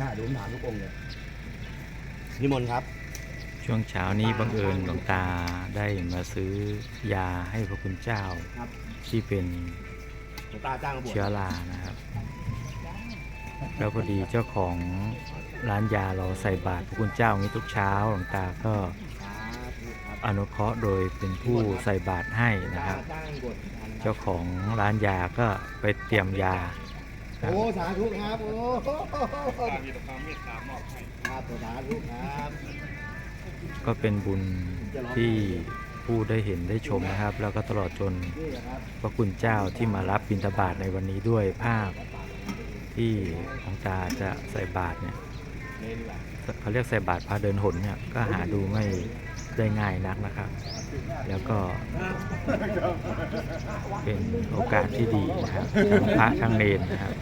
น่าดูผมถามทุกองค์เลยนิมนต์ครับ ช่วงเช้านี้บังเอิญหลวงตาได้มาซื้อยาให้พระคุณเจ้า ครับที่เป็นหลวงตาจ้างมาบวชเชื้อรานะครับ แล้วพอดีเจ้าของร้านยาเราใส่บาตรพระคุณเจ้าอย่างนี้ทุกเช้าหลวงตาก็สาธุครับอนุเคราะห์โดยเป็นผู้ใส่บาตรให้นะครับจ้างบวชอันครับเจ้าของร้านยาก็ไปเตรียมยาครับ โอ้สาธุครับโอ้ตามีแต่ความเมตตามอบให้ครับสาธุครับก็เป็นบุญที่ผู้ได้เห็นได้ชมนะครับ แล้วก็ตลอดจนนี่แหละครับพระคุณเจ้าที่มารับบิณฑบาตในวันนี้ด้วยภาพที่หลวงตาจะใส่บาตรเนี่ยเล่นแหละเขาเรียกใส่บาตรพาเดินหนเนี่ยก็หาดูไม่ได้ง่ายนักนะครับ แล้วก็เป็นโอกาสที่ดีนะครับทั้งพระทั้งเนรนะครับ